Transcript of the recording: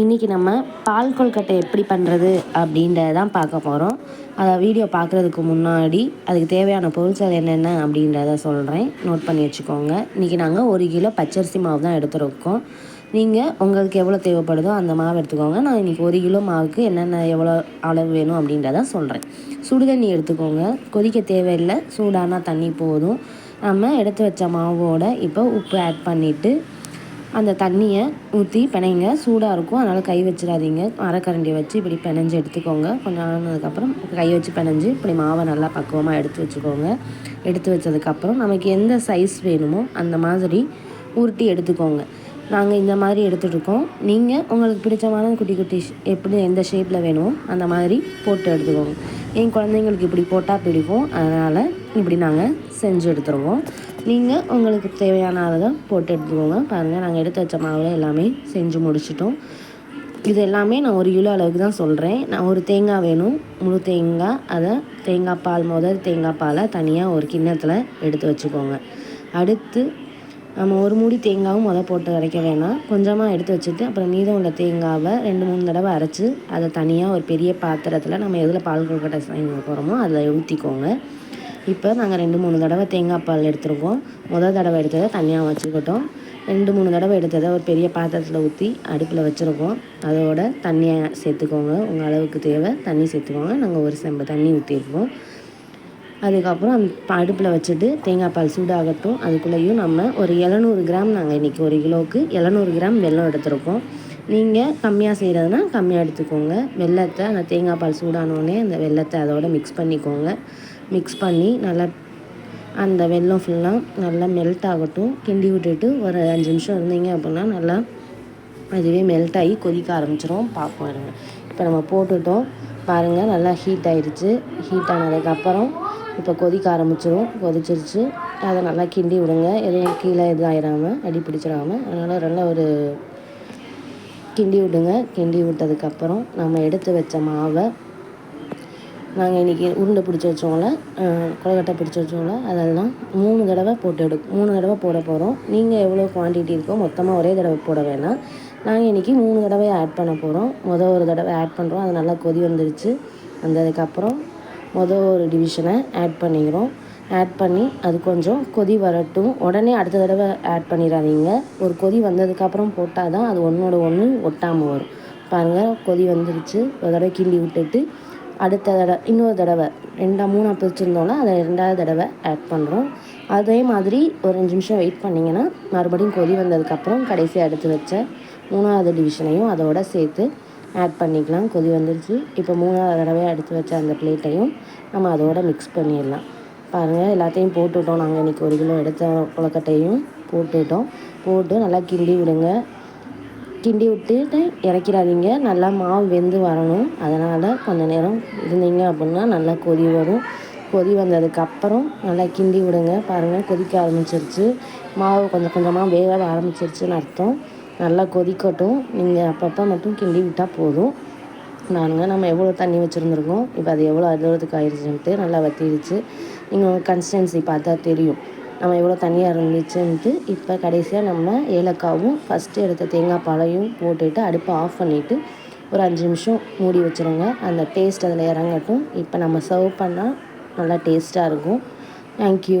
இன்றைக்கி நம்ம பால் கொல்கட்டை எப்படி பண்ணுறது அப்படின்றத தான் பார்க்க போகிறோம் அதை வீடியோ பார்க்குறதுக்கு முன்னாடி அதுக்கு தேவையான பொருட்கள் என்னென்ன அப்படின்றத சொல்கிறேன் நோட் பண்ணி வச்சுக்கோங்க. இன்றைக்கி நாங்கள் ஒரு கிலோ பச்சரிசி மாவு தான் எடுத்துருக்கோம். நீங்கள் உங்களுக்கு எவ்வளோ தேவைப்படுதோ அந்த மாவு எடுத்துக்கோங்க. நான் இன்றைக்கி ஒரு கிலோ மாவுக்கு என்னென்ன எவ்வளோ அளவு வேணும் அப்படின்றத சொல்கிறேன் சுடுதண்ணி எடுத்துக்கோங்க. கொதிக்க தேவையில்லை. சூடான தண்ணி போதும். நம்ம எடுத்து வச்ச மாவோட இப்போ உப்பு ஆட் பண்ணிவிட்டு அந்த தண்ணியை ஊற்றி பிணைங்க. சூடாக இருக்கும். அதனால் கை வச்சிடாதீங்க. அரைக்கரண்டியை வச்சு இப்படி பிணைஞ்சு எடுத்துக்கோங்க. கொஞ்சம் ஆனதுக்கப்புறம் கை வச்சு பிணைஞ்சு இப்படி மாவை நல்லா பக்குவமாக எடுத்து வச்சுக்கோங்க. எடுத்து வச்சதுக்கப்புறம் நமக்கு எந்த சைஸ் வேணுமோ அந்த மாதிரி உருட்டி எடுத்துக்கோங்க. நாங்கள் இந்த மாதிரி எடுத்துகிட்ருக்கோம் நீங்கள் உங்களுக்கு பிடிச்சமான குட்டி குட்டி எப்படி எந்த ஷேப்பில் வேணுமோ அந்த மாதிரி போட்டு எடுத்துக்கோங்க. என் குழந்தைங்களுக்கு இப்படி போட்டால் பிடிக்கும். அதனால் இப்படி நாங்கள் செஞ்சு எடுத்துருவோம். நீங்கள் உங்களுக்கு தேவையான அளவை போட்டு எடுத்துக்கோங்க. பாருங்கள் நாங்கள் எடுத்து வச்ச மாவில் எல்லாமே செஞ்சு முடிச்சிட்டோம். இது எல்லாமே நான் ஒரு கிலோ அளவுக்கு தான் சொல்கிறேன் நான் ஒரு தேங்காய் வேணும். முழு தேங்காய் அதை தேங்காய் பால் முதல் தேங்காய் பாலை தனியாக ஒரு கிண்ணத்தில் எடுத்து வச்சுக்கோங்க. அடுத்து நம்ம ஒரு மூடி தேங்காவும் முதல் போட்டு அரைக்க வேணாம். கொஞ்சமாக எடுத்து வச்சுட்டு அப்புறம் மீதம் உள்ள தேங்காவை ரெண்டு மூணு தடவை அரைச்சி அதை தனியாக ஒரு பெரிய பாத்திரத்தில் நம்ம எதில் பால் கொழுக்கட்டை செய்ய போகிறோமோ அதில் ஊற்றிக்கோங்க இப்போ நாங்கள் ரெண்டு மூணு தடவை தேங்காய் பால் எடுத்துருக்கோம். முதல் தடவை எடுத்ததை தனியாக வச்சுக்கிட்டோம். ரெண்டு மூணு தடவை எடுத்ததை ஒரு பெரிய பாத்திரத்தில் ஊற்றி அடுப்பில் வச்சுருக்கோம். அதோட தண்ணியை சேர்த்துக்கோங்க. உங்கள் அளவுக்கு தேவை தண்ணி சேர்த்துக்கோங்க. நாங்கள் ஒரு செம்பு தண்ணி ஊற்றிருக்கோம் அதுக்கப்புறம் அடுப்பில் வச்சுட்டு தேங்காய் பால் சூடாகட்டும். அதுக்குள்ளேயும் நம்ம ஒரு எழுநூறு கிராம் நாங்கள் இன்றைக்கி ஒரு கிலோவுக்கு எழுநூறு கிராம் வெல்லம் எடுத்துருக்கோம். நீங்கள் கம்மியாக செய்கிறதுனா கம்மியாக எடுத்துக்கோங்க. வெள்ளத்தை அந்த தேங்காய் பால் சூடானோடனே அந்த வெள்ளத்தை அதோட மிக்ஸ் பண்ணிக்கோங்க. மிக்ஸ் பண்ணி நல்லா அந்த வெல்லம் ஃபுல்லாக நல்லா மெல்ட் ஆகட்டும். கிண்டி விட்டுட்டு ஒரு அஞ்சு நிமிஷம் இருந்தீங்க அப்படின்னா நல்லா அதுவே மெல்ட் ஆகி கொதிக்க ஆரம்பிச்சிரும். பார்ப்போம் இருங்க. இப்போ நம்ம போட்டுட்டோம். பாருங்கள் நல்லா ஹீட் ஆகிடுச்சு ஹீட் ஆனதுக்கப்புறம் இப்போ கொதிக்க ஆரம்பிச்சிடும் கொதிச்சிருச்சு. அதை நல்லா கிண்டி விடுங்க. எதுவும் கீழே எதுவும் ஆயிடாமல் அடி பிடிச்சிடாமல் அதனால் நல்லா ஒரு கிண்டி விடுங்க. கிண்டி விட்டதுக்கப்புறம் நம்ம எடுத்து வச்ச மாவை நாங்கள் இன்றைக்கி உருண்டை பிடிச்சி வச்சோம்ல கொலக்கட்டை பிடிச்சி வச்சோம்ல அதெல்லாம் மூணு தடவை போட்டு எடு மூணு தடவை போட போகிறோம் நீங்கள் எவ்வளோ குவான்டிட்டி இருக்கோ மொத்தமாக ஒரே தடவை போட வேணாம். நாங்கள் இன்றைக்கி மூணு தடவை ஆட் பண்ண போகிறோம் மொதல் ஒரு தடவை ஆட் பண்ணுறோம் அது நல்லா கொதி வந்துருச்சு. வந்ததுக்கப்புறம் மொதல் ஒரு டிவிஷனை ஆட் பண்ணிக்கிறோம். ஆட் பண்ணி அது கொஞ்சம் கொதி வரட்டும். உடனே அடுத்த தடவை ஆட் பண்ணிடாதீங்க. ஒரு கொதி வந்ததுக்கப்புறம் போட்டால் தான் அது ஒன்றோட ஒன்று ஒட்டாமல் வரும். பாருங்கள் கொதி வந்துருச்சு. ஒரு தடவை கிண்டி விட்டுட்டு அடுத்த தடவை இன்னொரு தடவை. ரெண்டாக மூணாக பிரிச்சுருந்தோன்னா அதை ரெண்டாவது தடவை ஆட் பண்ணுறோம் அதே மாதிரி ஒரு அஞ்சு நிமிஷம் வெயிட் பண்ணிங்கன்னா மறுபடியும் கொதி வந்ததுக்கப்புறம் கடைசியாக எடுத்து வச்ச மூணாவது டிவிஷனையும் அதோட சேர்த்து ஆட் பண்ணிக்கலாம். கொதி வந்துருச்சு. இப்போ மூணாவது தடவை எடுத்து வச்ச அந்த பிளேட்டையும் நம்ம அதோட மிக்ஸ் பண்ணிடலாம். பாருங்கள் எல்லாத்தையும் போட்டுவிட்டோம் நாங்கள் இன்றைக்கி ஒரு கிலோ எடுத்த கொலக்கட்டையும் போட்டுவிட்டோம் போட்டு நல்லா கிண்டி விடுங்க. கிண்டி விட்டுட்டு இறக்கிடாதீங்க. நல்லா மாவு வெந்து வரணும். அதனால் கொஞ்சம் நேரம் இருந்தீங்க அப்படின்னா நல்லா கொதி வரும். கொதி வந்ததுக்கப்புறம் நல்லா கிண்டி விடுங்க. பாருங்கள் கொதிக்க ஆரம்பிச்சிருச்சு. மாவு கொஞ்சம் கொஞ்சமாக வேக ஆரம்பிச்சிருச்சுன்னு அர்த்தம். நல்லா கொதிக்கட்டும். நீங்கள் அப்பப்போ மட்டும் கிண்டி விட்டால் போதும். நானுங்க நம்ம எவ்வளோ தண்ணி வச்சுருந்துருக்கோம்? இப்போ அது எவ்வளோ அழுகிறதுக்கு ஆயிடுச்சுன்ட்டு நல்லா வத்திடுச்சு. நீங்கள் கன்சிஸ்டன்சி பார்த்தா தெரியும். நம்ம எவ்வளோ தண்ணியாக இருந்துச்சுன்ட்டு இப்போ கடைசியாக நம்ம ஏலக்காவும் ஃபஸ்ட்டு எடுத்த தேங்காய் பாலையும் போட்டுட்டு அடுப்பை ஆஃப் பண்ணிவிட்டு ஒரு அஞ்சு நிமிஷம் மூடி வச்சுருங்க. அந்த டேஸ்ட் அதில் இறங்கட்டும். இப்போ நம்ம சர்வ் பண்ணால் நல்லா டேஸ்ட்டாக இருக்கும். தேங்க்யூ